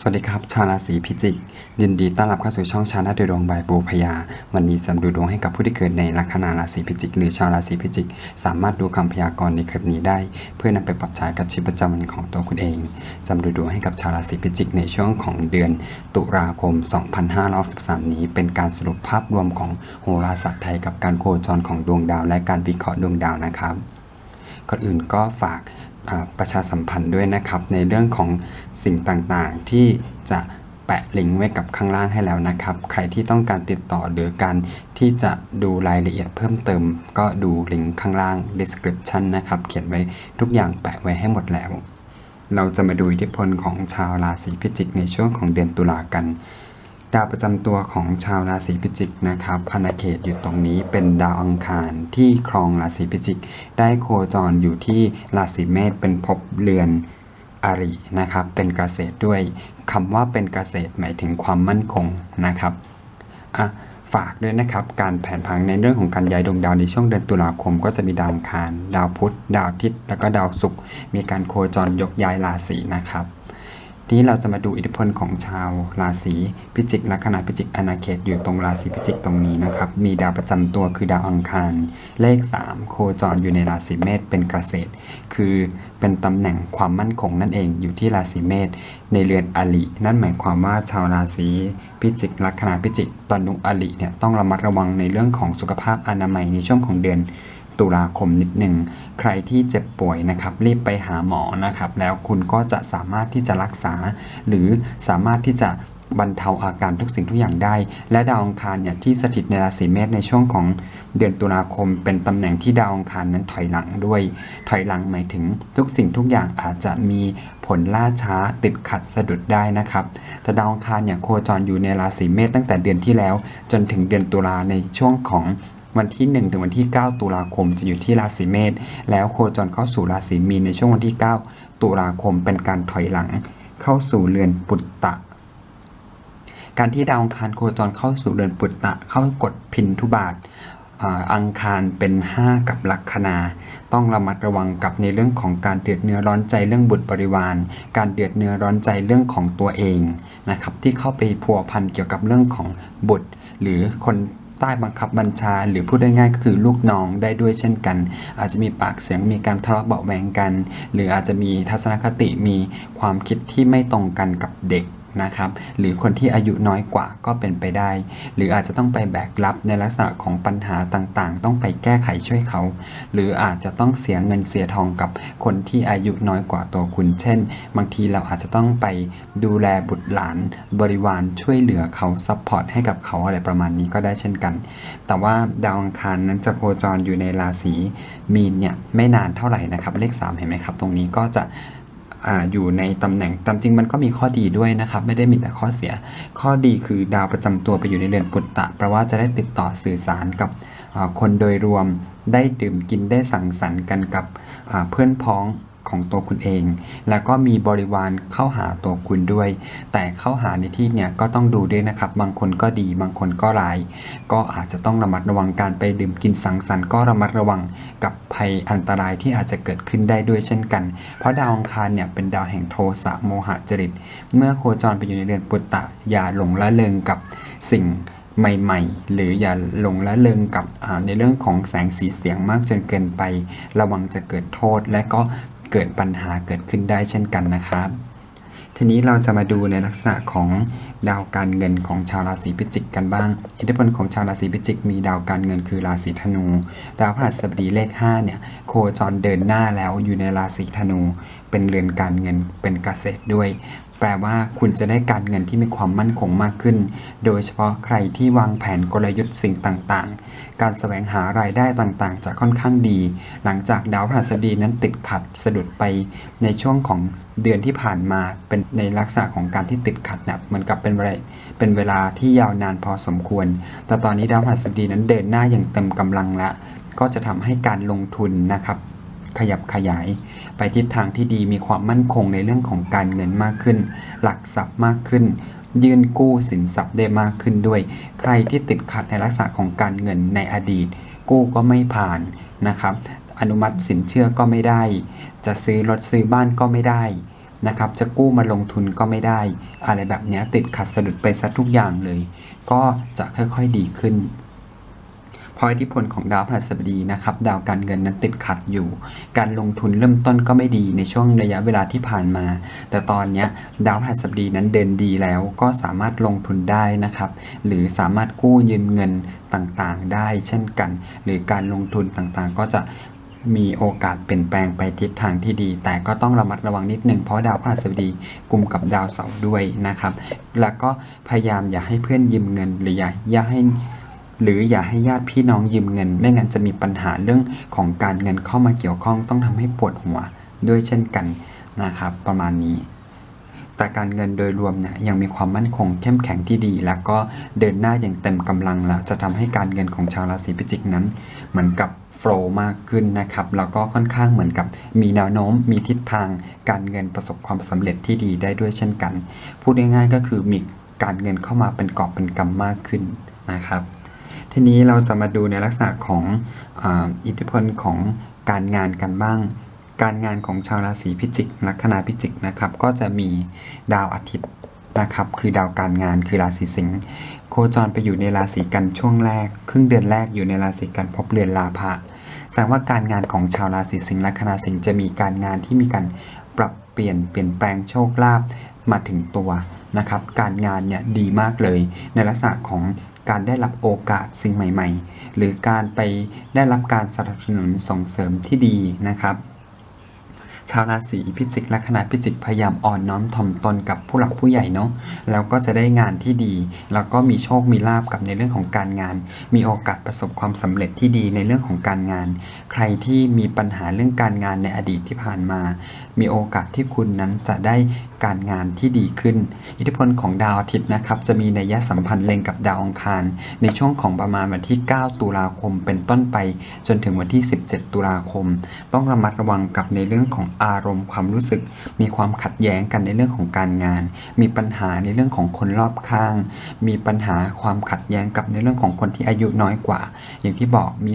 สวัสดีครับ ชาวราศีพิจิก ยินดีต้อนรับเข้าสู่ช่องชาแนลดูดวงบายบูพยา วันนี้จะดูดวงให้กับผู้ที่เกิดในลัคนาราศีพิจิก หรือชาวราศีพิจิก สามารถดูคำพยากรณ์ในคลิปนี้ได้ เพื่อนำไปปรับใช้กับชีวิตประจำวันของตัวคุณเองจะมาดูดวงให้กับชาวราศีพิจิก ในช่วงของเดือน ตุลาคม 2563นี้เป็นการสรุปภาพรวมของโหราศาสตร์ไทยกับการโคจรของดวงดาว และการวิเคราะห์ดวงดาวนะครับก่อนอื่นก็ฝาก ประชาสัมพันธ์ด้วยนะครับ ในเรื่องของสิ่งต่างๆ ที่จะแปะลิงก์ไว้กับข้างล่างให้แล้วนะครับ ใครที่ต้องการติดต่อหรือการที่จะดูรายละเอียดเพิ่มเติม ก็ดูลิงก์ข้างล่าง description นะครับ เขียนไว้ทุกอย่างแปะไว้ให้หมดแล้ว เราจะมาดูอิทธิพลของชาวราศีพิจิกในช่วงของเดือนตุลากัน ดาวประจำตัวของชาวราศีพิจิกนะครับอาณาเขตอยู่ตรงนี้เป็นดาวอังคารที่ครองราศีพิจิก ได้โคจรอยู่ที่ราศีเมษเป็นภพเรือนอรินะครับ เป็นเกษตรด้วยคำว่าเป็นเกษตรหมายถึงความมั่นคงนะครับอะฝากด้วยนะครับการแผนผังในเรื่องของการย้ายดวงดาวในช่วงเดือนตุลาคม ก็จะมีดาวอังคาร ดาวพุธ ดาวอาทิตย์แล้วก็ดาวศุกร์มีการโคจรยกย้ายราศีนะครับ นี้เราจะมาดูอิทธิพลของชาวราศีพิจิกลัคนาพิจิกอาณาเขตอยู่ตรงราศีพิจิกตรงนี้นะครับ มีดาวประจำตัวคือดาวอังคาร เลข 3 โคจรอยู่ในราศีเมษเป็นเกษตร คือเป็นตำแหน่งความมั่นคงนั่นเองอยู่ที่ราศีเมษในเรือนอลินั่นหมายความว่าชาวราศีพิจิกลัคนาพิจิกตอนนุอลิเนี่ยต้องระมัดระวังในเรื่องของสุขภาพอนามัยในช่วงของเดือน ตุลาคมนิดหนึ่ง ใครที่เจ็บป่วยนะครับรีบไปหาหมอนะครับ แล้วคุณก็จะสามารถที่จะรักษา หรือสามารถที่จะบรรเทาอาการทุกสิ่งทุกอย่างได้ และดาวอังคารเนี่ยที่สถิตในราศีเมษในช่วงของเดือนตุลาคม เป็นตำแหน่งที่ดาวอังคารนั้นถอยหลังด้วย ถอยหลังหมายถึงทุกสิ่งทุกอย่างอาจจะมีผลล่าช้าติดขัดสะดุดได้นะครับแต่ดาวอังคารเนี่ยโคจรอยู่ในราศีเมษตั้งแต่เดือนที่แล้ว จนถึงเดือนตุลาในช่วงของ วันที่ 1 ถึงวันที่ 9 ตุลาคมจะอยู่ที่ราศีเมษแล้วโคจรเข้าสู่ราศีมีนในช่วงวันที่ 9 ตุลาคมเป็นการถอยหลัง เข้าสู่เรือนปุตตะ การที่ดาวอังคารโคจรเข้าสู่เรือนปุตตะ เข้ากดพินทุบาทอังคารเป็น 5 กับลัคนา ต้องระมัดระวังกับในเรื่องของการเดือดเนื้อร้อนใจเรื่องบุตรบริวาร การเดือดเนื้อร้อนใจเรื่องของตัวเองนะครับที่เข้าไปพัวพันเกี่ยวกับเรื่องของบุตร หรือคน ใต้บังคับบัญชา หรือพูดได้ง่ายก็คือลูกน้องได้ด้วยเช่นกัน อาจจะมีปากเสียงมีการทะเลาะเบาะแวงกัน หรืออาจจะมีทัศนคติมีความคิดที่ไม่ตรงกันกับเด็ก นะครับ หรือคนที่อายุน้อยกว่าก็เป็นไปได้ หรืออาจจะต้องไปแบกรับในลักษณะของปัญหาต่างๆ ต้องไปแก้ไขช่วยเขา หรืออาจจะต้องเสียเงินเสียทองกับคนที่อายุน้อยกว่าตัวคุณ เช่น บางทีเราอาจจะต้องไปดูแลบุตรหลาน บริวารช่วยเหลือเขาซัพพอร์ตให้กับเขาอะไรประมาณนี้ก็ได้เช่นกัน แต่ว่าดาวอังคารนั้นจะโคจรอยู่ในราศีมีนเนี่ยไม่นานเท่าไหร่นะครับ เลข 3 เห็นไหมครับ ตรงนี้ก็จะ ออยู่ในตำแหน่งตามจริงมันก็มีข้อดีด้วยนะครับ ไม่ได้มีแต่ข้อเสีย ข้อดีคือดาวประจำตัวไปอยู่ในเรือนปุตตะแปลว่าจะได้ติดต่อสื่อสารกับคนโดยรวมได้ดื่มกินได้สังสรรค์กันกับเพื่อนพ้อง ของตัวคุณเอง แล้วก็มีบริวารเข้าหาตัวคุณด้วย แต่เข้าหาในที่เนี่ยก็ต้องดูด้วยนะครับ บางคนก็ดี บางคนก็ร้าย ก็อาจจะต้องระมัดระวังการไปดื่มกินสังสรรค์ก็ระมัดระวังกับภัยอันตรายที่อาจจะเกิดขึ้นได้ด้วยเช่นกัน เพราะดาวอังคารเนี่ยเป็นดาวแห่งโทสะโมหะจริต เมื่อโคจรไปอยู่ในเรือนปุตตะอย่าหลงละเลงกับสิ่งใหม่ๆ หรืออย่าหลงละเลงกับในเรื่องของแสงสีเสียงมากจนเกินไป ระวังจะเกิดโทษและก็ เกิดปัญหาเกิดขึ้นได้เช่นกันนะครับ ทีนี้เราจะมาดูในลักษณะของดาวการเงินของชาวราศีพิจิกกันบ้าง อิทธิพลของชาวราศีพิจิก มีดาวการเงินคือราศีธนู ดาวพฤหัสบดีเลข5เนี่ยโคจรเดินหน้าแล้วอยู่ในราศีธนู เป็นเรือนการเงินเป็นเกษตรด้วย แปลว่าคุณจะได้การเงินที่มีความมั่นคงมากขึ้น โดยเฉพาะใครที่วางแผนกลยุทธ์สิ่งต่างๆ การแสวงหารายได้ต่างๆ จะค่อนข้างดี หลังจากดาวพฤหัสบดีนั้นติดขัดสะดุดไปในช่วงของเดือนที่ผ่านมาเป็นในลักษณะของการที่ติดขัดเนี่ยเหมือนกับเป็นเวลาเป็นเวลาที่ยาวนานพอสมควร แต่ตอนนี้ดาวพฤหัสบดีนั้นเดินหน้าอย่างเต็มกำลังละ ก็จะทำให้การลงทุนนะครับ ขยับขยาย ไปทิศทางที่ดีมีความมั่นคงในเรื่องของการเงินมากขึ้น หลักทรัพย์มากขึ้น ยื่นกู้สินทรัพย์ได้มากขึ้นด้วย ใครที่ติดขัดในลักษณะของการเงินในอดีต กู้ก็ไม่ผ่านนะครับอนุมัติสินเชื่อก็ไม่ได้ จะซื้อรถซื้อบ้านก็ไม่ได้นะครับ จะกู้มาลงทุนก็ไม่ได้ อะไรแบบเนี้ยติดขัดสะดุดไปซะทุกอย่างเลย ก็จะค่อยๆดีขึ้น เพราะอิทธิพลของดาวพฤหัสบดีนะครับดาวการเงินนั้นติดขัดอยู่ การลงทุนเริ่มต้นก็ไม่ดีในช่วงระยะเวลาที่ผ่านมา แต่ตอนนี้ดาวพฤหัสบดีนั้นเดินดีแล้วก็สามารถลงทุนได้นะครับ หรือสามารถกู้ยืมเงินต่างๆ ได้เช่นกัน หรือการลงทุนต่างๆ ก็จะมีโอกาสเปลี่ยนแปลงไปทิศทางที่ดี แต่ก็ต้องระมัดระวังนิดนึงเพราะดาวพฤหัสบดีกลุ่มกับดาวเสาร์ด้วยนะครับ แล้วก็พยายามอย่าให้เพื่อนยืมเงินหรืออย่าอย่าให้ หรืออย่าให้ญาติพี่น้องยืมเงิน ไม่งั้นจะมีปัญหาเรื่องของการเงินเข้ามาเกี่ยวข้องต้องทำให้ปวดหัวด้วยเช่นกันนะครับประมาณนี้ แต่การเงินโดยรวมเนี่ยยังมีความมั่นคงเข้มแข็งที่ดี แล้วก็เดินหน้าอย่างเต็มกำลังแล้วจะทำให้การเงินของชาวราศีพิจิกนั้น เหมือนกับโฟล์มากขึ้นนะครับแล้วก็ค่อนข้างเหมือนกับมีแนวโน้มมีทิศทาง การเงินประสบความสำเร็จที่ดีได้ด้วยเช่นกัน พูดง่ายๆก็คือมีการเงินเข้ามาเป็นกอบเป็นกำมากขึ้นนะครับ ทีนี้เราจะมาดูในลักษณะของออิทธิพลของการงานกันบ้าง การงานของชาวราศีพิจิกลัคนาพิจิกนะครับ ก็จะมีดาวอาทิตย์นะครับ คือดาวการงานคือราศีสิงห์โคจรไปอยู่ในราศีกันช่วงแรก ครึ่งเดือนแรกอยู่ในราศีกันพบเรือนลาภะแสดงว่าการงานของชาวราศีสิงห์ลัคนาสิงห์จะมีการงานที่มีการปรับเปลี่ยนเปลี่ยนแปลงโชคลาภมาถึงตัวนะครับ การงานเนี่ยดีมากเลยในลักษณะของ การได้รับโอกาสสิ่งใหม่ ๆ หรือการไปได้รับการสนับสนุนส่งเสริมที่ดีนะครับ ชาวราศีพิจิกและคณะพิจิกพยายามอ่อนน้อมถ่อมตนกับผู้หลักผู้ใหญ่เนาะแล้วก็จะได้งานที่ดี แล้วก็มีโชคมีลาบกับในเรื่องของการงาน มีโอกาสประสบความสำเร็จที่ดีในเรื่องของการงาน ใครที่มีปัญหาเรื่องการงานในอดีตที่ผ่านมา มีโอกาสที่คุณนั้นจะได้ การงานที่ดีขึ้น อิทธิพลของดาวอาทิตย์นะครับจะมีนัยสัมพันธ์เล็งกับดาวอังคาร ในช่วงของประมาณวันที่ 9 ตุลาคมเป็นต้นไป จนถึงวันที่ 17 ตุลาคม ต้องระมัดระวังกับในเรื่องของอารมณ์ความรู้สึก มีความขัดแย้งกันในเรื่องของการงาน มีปัญหาในเรื่องของคนรอบข้าง มีปัญหาความขัดแย้งกับในเรื่องของคนที่อายุน้อยกว่า อย่างที่บอกมี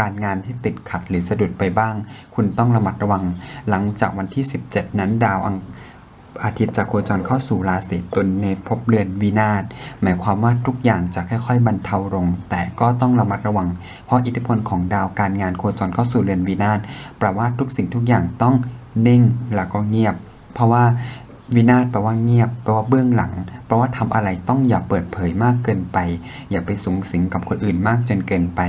การงานที่ติดขัดหรือสะดุดไปบ้าง คุณต้องระมัดระวัง หลังจากวันที่ 17 นั้นดาวอัง อาทิตย์จะโคจรเข้าสู่ราศีตุลในภพเรือนวินาศหมายความว่าทุกอย่างจะค่อยๆบรรเทาลง แต่ก็ต้องระมัดระวัง เพราะอิทธิพลของดาวการงานโคจรเข้าสู่เรือนวินาศแปลว่าทุกสิ่งทุกอย่างต้องนิ่งแล้วก็เงียบ เพราะว่าวินาศแปลว่าเงียบแปลว่าเบื้องหลัง แปลว่าทำอะไรต้องอย่าเปิดเผยมากเกินไป อย่าไปสูงสิงกับคนอื่นมากจนเกินไป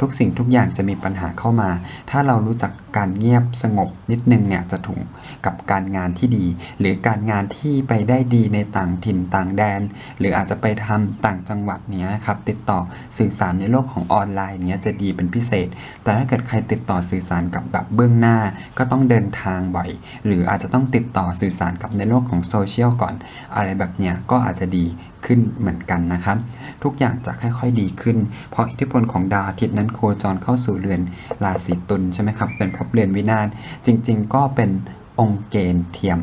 ทุกสิ่งทุกอย่างจะมีปัญหาเข้ามา ถ้าเรารู้จักการเงียบสงบนิดนึงเนี่ยจะถูกกับการงานที่ดี หรือการงานที่ไปได้ดีในต่างถิ่นต่างแดน หรืออาจจะไปทำต่างจังหวัดเนี้ยครับติดต่อสื่อสารในโลกของออนไลน์เนี้ยจะดีเป็นพิเศษ แต่ถ้าเกิดใครติดต่อสื่อสารกับแบบเบื้องหน้า ก็ต้องเดินทางบ่อย หรืออาจจะต้องติดต่อสื่อสารกับในโลกของโซเชียลก่อน อะไรแบบเนี้ยก็อาจจะดีขึ้นเหมือนกันนะครับ ทุกอย่างจะค่อยๆดีขึ้น เพราะอิทธิพลของดาวอาทิตย์นั้นโคจรเข้าสู่เรือนราศีตุลใช่ไหมครับ เป็นภพเรือนวินาศจริง ๆ ก็เป็นองค์เกณฑ์เทียม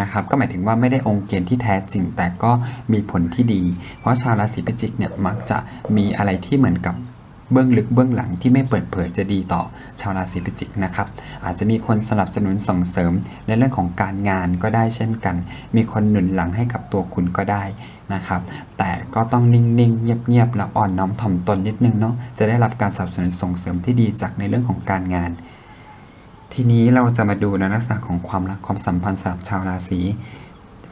นะครับก็หมายถึงว่าไม่ได้องค์เกณฑ์ที่แท้จริงแต่ก็มีผลที่ดี เพราะชาวราศีพิจิกเนี่ยมักจะมีอะไรที่เหมือนกับ เบื้องลึกเบื้องหลังที่ไม่เปิดเผยจะดีต่อชาวราศีพิจิกนะครับ อาจจะมีคนสนับสนุนส่งเสริมในเรื่องของการงานก็ได้เช่นกัน มีคนหนุนหลังให้กับตัวคุณก็ได้นะครับ แต่ก็ต้องนิ่งๆ เงียบๆแล้วอ่อนน้อมถ่อมตนนิดนึงเนาะ จะได้รับการสนับสนุนส่งเสริมที่ดีจากในเรื่องของการงาน ทีนี้เราจะมาดูในลักษณะของความรักความสัมพันธ์สำหรับชาวราศี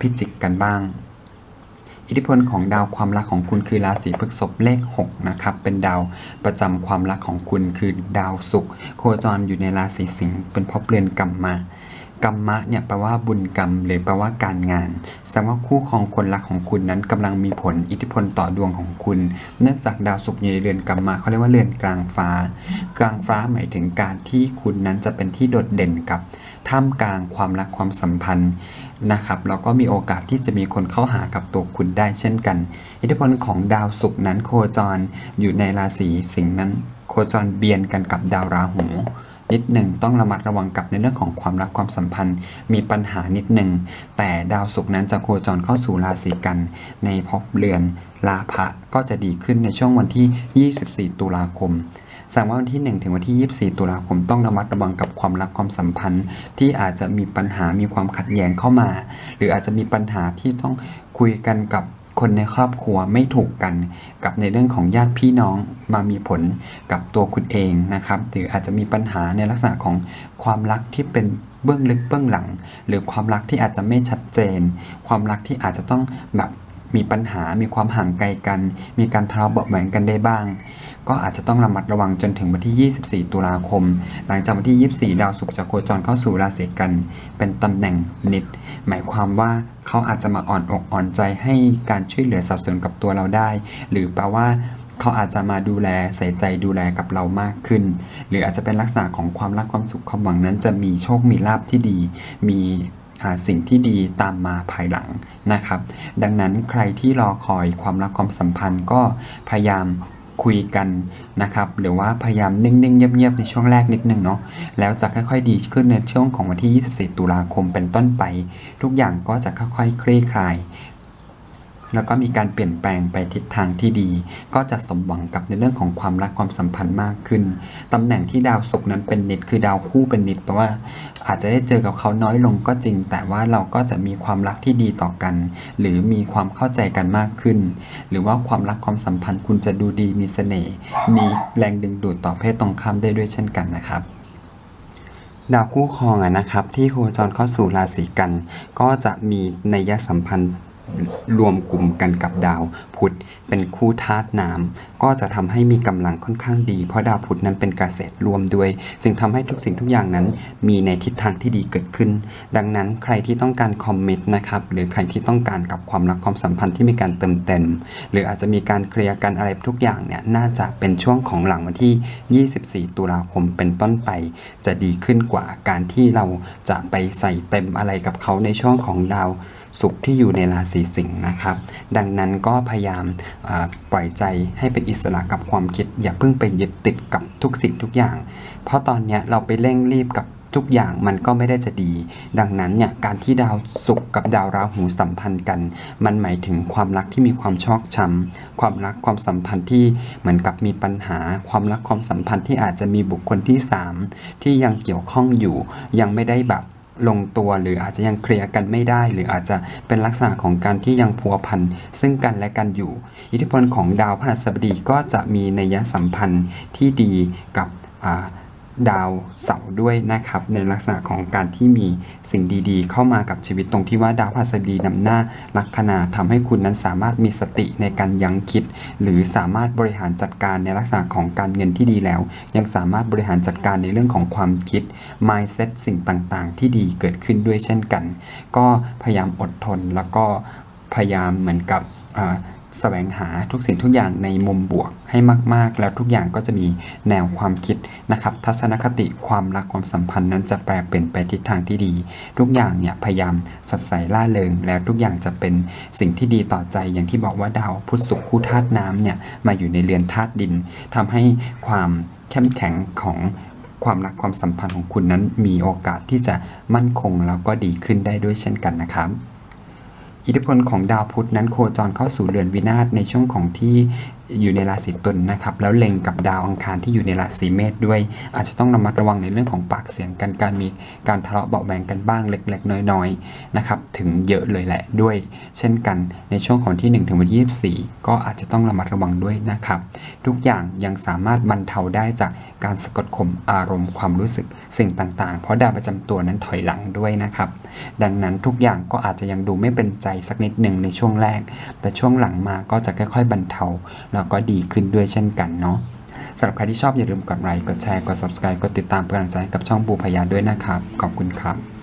พิจิกกันบ้าง อิทธิพลของดาวความรักของคุณคือราศีพฤษภเลข6นะครับเป็นดาวประจำความรักของคุณคือดาวศุกร์โคจรอยู่ในราศีสิงห์เป็นภพเรือนกรรมมากรรมะเนี่ยแปลว่าบุญกรรม หรือแปลว่าการงานแสดงว่าคู่ครองคนรักของคุณนั้นกำลังมีผลอิทธิพลต่อดวงของคุณ เนื่องจากดาวศุกร์อยู่ในเรือนกรรมะเขาเรียกว่าเรือนกลางฟ้า กลางฟ้าหมายถึงการที่คุณนั้นจะเป็นที่โดดเด่นกับท่ามกลางความรักความสัมพันธ์ นะครับแล้วก็มีโอกาสที่จะมีคนเข้าหากับตัวคุณได้เช่นกัน อิทธิพลของดาวศุกร์นั้นโคจรอยู่ในราศีสิงห์นั้น โคจรเบียนกันกับดาวราหูนิดหนึ่งต้องระมัดระวังกับในเรื่องของความรักความสัมพันธ์ มีปัญหานิดหนึ่งแต่ดาวศุกร์นั้นจะโคจรเข้าสู่ราศีกัน ในภพเรือนลาภะก็จะดีขึ้นในช่วงวันที่ 24 ตุลาคม สดงว่าวันที่ 1 ถึงวันที่ 24 ตุลาคมต้องระมัดระวังกับความรักความสัมพันธ์ ที่อาจจะมีปัญหามีความขัดแย้งเข้ามา หรืออาจจะมีปัญหาที่ต้องคุยกันกับคนในครอบครัวไม่ถูกกันกับในเรื่องของญาติพี่น้องมามีผลกับตัวคุณเองนะครับหรืออาจจะมีปัญหาในลักษณะของความรักที่เป็นเบื้องลึกเบื้องหลัง หรือความรักที่อาจจะไม่ชัดเจน ความรักที่อาจจะต้องแบบมีปัญหา มีความห่างไกลกัน มีการทะเลาะเบาะแหวงกันได้บ้าง ก็อาจจะต้องระมัดระวังจนถึงวันที่ 24 ตุลาคม หลังจากวันที่ 24 ดาวศุกร์จะโคจรเข้าสู่ราศีกัน เป็นตำแหน่งนิด หมายความว่าเขาอาจจะมาอ่อนอกอ่อนใจให้การช่วยเหลือสับสนกับตัวเราได้ หรือแปลว่าเขาอาจจะมาดูแลใส่ใจดูแลกับเรามากขึ้น หรืออาจจะเป็นลักษณะของความรักความสุขความหวังนั้น จะมีโชคมีลาภที่ดี มีสิ่งที่ดีตามมาภายหลังนะครับ ดังนั้นใครที่รอคอยความรักความสัมพันธ์ก็พยายาม คุยกันนะครับหรือว่าพยายามนิ่งๆเงียบๆในช่วงแรกนิดนึงเนาะแล้วจะค่อยๆดีขึ้นในช่วงของวันที่ 24 ตุลาคมเป็นต้นไป ทุกอย่างก็จะค่อยๆคลี่คลาย แล้วก็มีการเปลี่ยนแปลงไปทิศทางที่ดี ก็จะสมหวังกับในเรื่องของความรักความสัมพันธ์มากขึ้น ตำแหน่งที่ดาวศุกร์นั้นเป็นนิดคือดาวคู่เป็นนิดแปลว่า อาจจะได้เจอกับเขาน้อยลงก็จริง แต่ว่าเราก็จะมีความรักที่ดีต่อกัน หรือมีความเข้าใจกันมากขึ้น หรือว่าความรักความสัมพันธ์คุณจะดูดีมีเสน่ห์มีแรงดึงดูดต่อเพศตรงข้ามได้ด้วยเช่นกันนะครับดาวคู่ครองอะนะครับที่โคจรเข้าสู่ราศีกัน ก็จะมีนัยสัมพันธ์ รวมกลุ่มกันกับดาวพุธเป็นคู่ธาตุน้ำก็จะทำให้มีกำลังค่อนข้างดี เพราะดาวพุธนั้นเป็นเกษตรรวมด้วย จึงทำให้ทุกสิ่งทุกอย่างนั้น มีในทิศทางที่ดีเกิดขึ้น ดังนั้นใครที่ต้องการคอมเมิตนะครับหรือใครที่ต้องการกับความรักความสัมพันธ์ที่มีการเติมเต็ม หรืออาจจะมีการเคลียร์กันอะไรทุกอย่างเนี่ยน่าจะเป็นช่วงของหลังวันที่ 24 ตุลาคมเป็นต้นไป จะดีขึ้นกว่าการที่เราจะไปใส่เต็มอะไรกับเขาในช่วงของดาว ศุกร์ที่อยู่ในราศีสิงห์นะครับ ดังนั้นก็พยายามปล่อยใจให้เป็นอิสระกับความคิด อย่าเพิ่งไปยึดติดกับทุกสิ่งทุกอย่าง เพราะตอนนี้เราไปเร่งรีบกับทุกอย่างมันก็ไม่ได้จะดี ดังนั้นเนี่ยการที่ดาวศุกร์กับดาวราหูสัมพันธ์กัน มันหมายถึงความรักที่มีความชอกช้ำความรักความสัมพันธ์ที่เหมือนกับมีปัญหา ความรักความสัมพันธ์ที่อาจจะมีบุคคลที่สามที่ยังเกี่ยวข้องอยู่ยังไม่ได้แบบ ลงตัว หรืออาจจะยังเคลียร์กันไม่ได้ หรืออาจจะเป็นลักษณะของการที่ยังพัวพันซึ่งกันและกันอยู่ อิทธิพลของดาวพฤหัสบดีก็จะมีนัยสัมพันธ์ที่ดีกับอ่า ดาวเสาร์ด้วยนะครับ ในลักษณะของการที่มีสิ่งดีๆ เข้ามากับชีวิตตรงที่ว่าดาวพฤหัสบดีนำหน้าลัคนาทำให้คุณนั้นสามารถมีสติในการยั้งคิด หรือสามารถบริหารจัดการในลักษณะของการเงินที่ดีแล้ว ยังสามารถบริหารจัดการในเรื่องของความคิด mindset สิ่งต่างๆ ที่ดีเกิดขึ้นด้วยเช่นกัน ก็พยายามอดทนแล้วก็พยายามเหมือนกับ แสวงหาทุกสิ่งทุกอย่างในมุมบวกให้มาก ๆ แล้วทุกอย่างก็จะมีแนวความคิดนะครับ ทัศนคติความรักความสัมพันธ์นั้นจะแปลเปลี่ยนไปทิศทางที่ดี ทุกอย่างเนี่ยพยายามสดใสล่าเริง แล้วทุกอย่างจะเป็นสิ่งที่ดีต่อใจอย่างที่บอกว่าดาวพุธศุกร์คู่ธาตุน้ำเนี่ยมาอยู่ในเรือนธาตุดินทำให้ความเข้มแข็งของความรักความสัมพันธ์ของคุณนั้นมีโอกาสที่จะมั่นคงแล้วก็ดีขึ้นได้ด้วยเช่นกันนะครับ อิทธิพลของดาวพุธนั้นโคจรเข้าสู่เรือนวินาศในช่วงของที่อยู่ในราศีตุลนะครับ แล้วเล็งกับดาวอังคารที่อยู่ในราศีเมษด้วย อาจจะต้องระมัดระวังในเรื่องของปากเสียงกันการมีการทะเลาะเบาะแวงกันบ้างเล็กๆ น้อยๆนะครับถึงเยอะเลยแหละด้วย เช่นกันในช่วงของที่ 1 ถึงวันที่24 ก็อาจจะต้องระมัดระวังด้วยนะครับ ทุกอย่างยังสามารถบรรเทาได้จาก การสะกดข่มอารมณ์ความรู้สึกสิ่งต่างๆ เพราะดาวประจำตัวนั้นถอยหลังด้วยนะครับ ดังนั้นทุกอย่างก็อาจจะยังดูไม่เป็นใจสักนิดหนึ่งในช่วงแรก แต่ช่วงหลังมาก็จะค่อยๆบรรเทาแล้วก็ดีขึ้นด้วยเช่นกันเนาะสำหรับใครที่ชอบอย่าลืมกดไลค์กดแชร์กด subscribe กดติดตามเป็นกำลังใจให้กับช่องบูพยาด้วยนะครับ ขอบคุณครับ